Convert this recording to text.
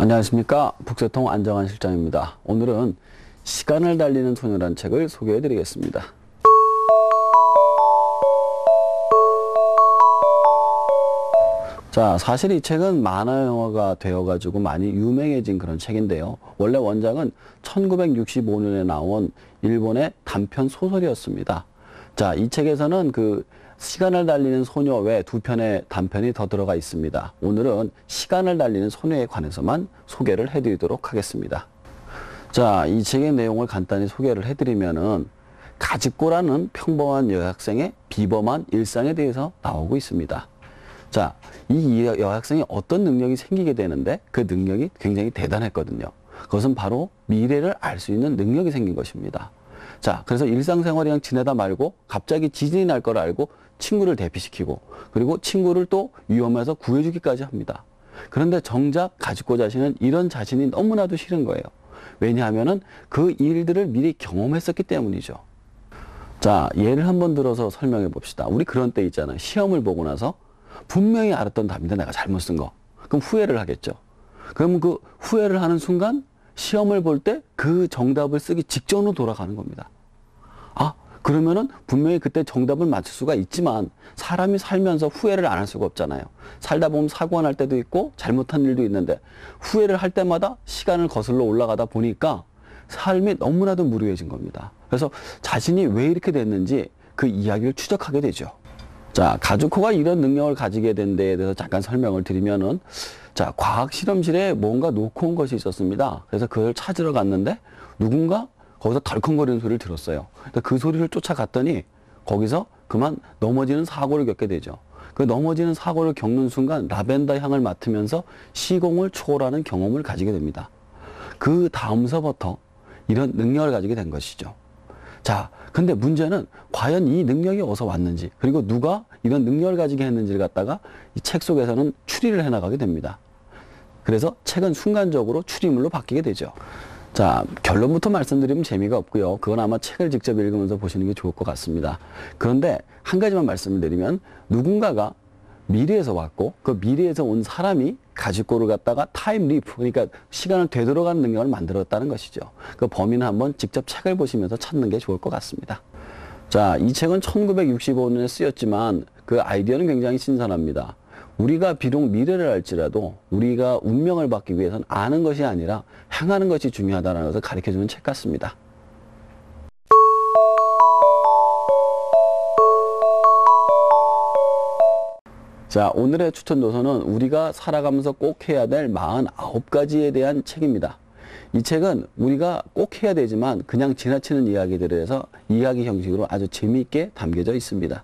안녕하십니까 북새통 안정환 실장입니다. 오늘은 시간을 달리는 소녀란 책을 소개해 드리겠습니다. 자, 사실 이 책은 만화 영화가 되어 가지고 많이 유명해진 그런 책인데요. 원래 원작은 1965년에 나온 일본의 단편 소설이었습니다. 자, 이 책에서는 그 시간을 달리는 소녀 외 두 편의 단편이 더 들어가 있습니다. 오늘은 시간을 달리는 소녀에 관해서만 소개를 해드리도록 하겠습니다. 자, 이 책의 내용을 간단히 소개를 해드리면은 가직고라는 평범한 여학생의 비범한 일상에 대해서 나오고 있습니다. 자, 이 여학생이 어떤 능력이 생기게 되는데 그 능력이 굉장히 대단했거든요. 그것은 바로 미래를 알 수 있는 능력이 생긴 것입니다. 자, 그래서 일상생활이랑 지내다 말고 갑자기 지진이 날 걸 알고 친구를 대피시키고 그리고 친구를 또 위험해서 구해주기까지 합니다. 그런데 정작 가지고 자신은 이런 자신이 너무나도 싫은 거예요. 왜냐하면은 그 일들을 미리 경험했었기 때문이죠. 자, 예를 한번 들어서 설명해 봅시다. 우리 그런 때 있잖아요. 시험을 보고 나서 분명히 알았던 답인데 내가 잘못 쓴 거. 그럼 후회를 하겠죠. 그러면 그 후회를 하는 순간 시험을 볼 때 그 정답을 쓰기 직전으로 돌아가는 겁니다. 아, 그러면은 분명히 그때 정답을 맞출 수가 있지만 사람이 살면서 후회를 안 할 수가 없잖아요. 살다 보면 사고가 날 때도 있고 잘못한 일도 있는데 후회를 할 때마다 시간을 거슬러 올라가다 보니까 삶이 너무나도 무료해진 겁니다. 그래서 자신이 왜 이렇게 됐는지 그 이야기를 추적하게 되죠. 자, 가주코가 이런 능력을 가지게 된 데에 대해서 잠깐 설명을 드리면은 자, 과학 실험실에 뭔가 놓고 온 것이 있었습니다. 그래서 그걸 찾으러 갔는데 누군가 거기서 덜컹거리는 소리를 들었어요. 그 소리를 쫓아갔더니 거기서 그만 넘어지는 사고를 겪게 되죠. 그 넘어지는 사고를 겪는 순간 라벤더 향을 맡으면서 시공을 초월하는 경험을 가지게 됩니다. 그 다음서부터 이런 능력을 가지게 된 것이죠. 자, 근데 문제는 과연 이 능력이 어디서 왔는지, 그리고 누가 이런 능력을 가지게 했는지를 갖다가 이 책 속에서는 추리를 해나가게 됩니다. 그래서 책은 순간적으로 추리물로 바뀌게 되죠. 자, 결론부터 말씀드리면 재미가 없고요. 그건 아마 책을 직접 읽으면서 보시는 게 좋을 것 같습니다. 그런데 한 가지만 말씀을 드리면 누군가가 미래에서 왔고 그 미래에서 온 사람이 가지고를 갖다가 타임 리프 그러니까 시간을 되돌아가는 능력을 만들었다는 것이죠. 그 범인은 한번 직접 책을 보시면서 찾는 게 좋을 것 같습니다. 자, 이 책은 1965년에 쓰였지만 그 아이디어는 굉장히 신선합니다. 우리가 비록 미래를 알지라도 우리가 운명을 받기 위해서는 아는 것이 아니라 행하는 것이 중요하다는 것을 가르쳐주는 책 같습니다. 자, 오늘의 추천 도서는 우리가 살아가면서 꼭 해야 될 49가지에 대한 책입니다. 이 책은 우리가 꼭 해야 되지만 그냥 지나치는 이야기들에 대해서 이야기 형식으로 아주 재미있게 담겨져 있습니다.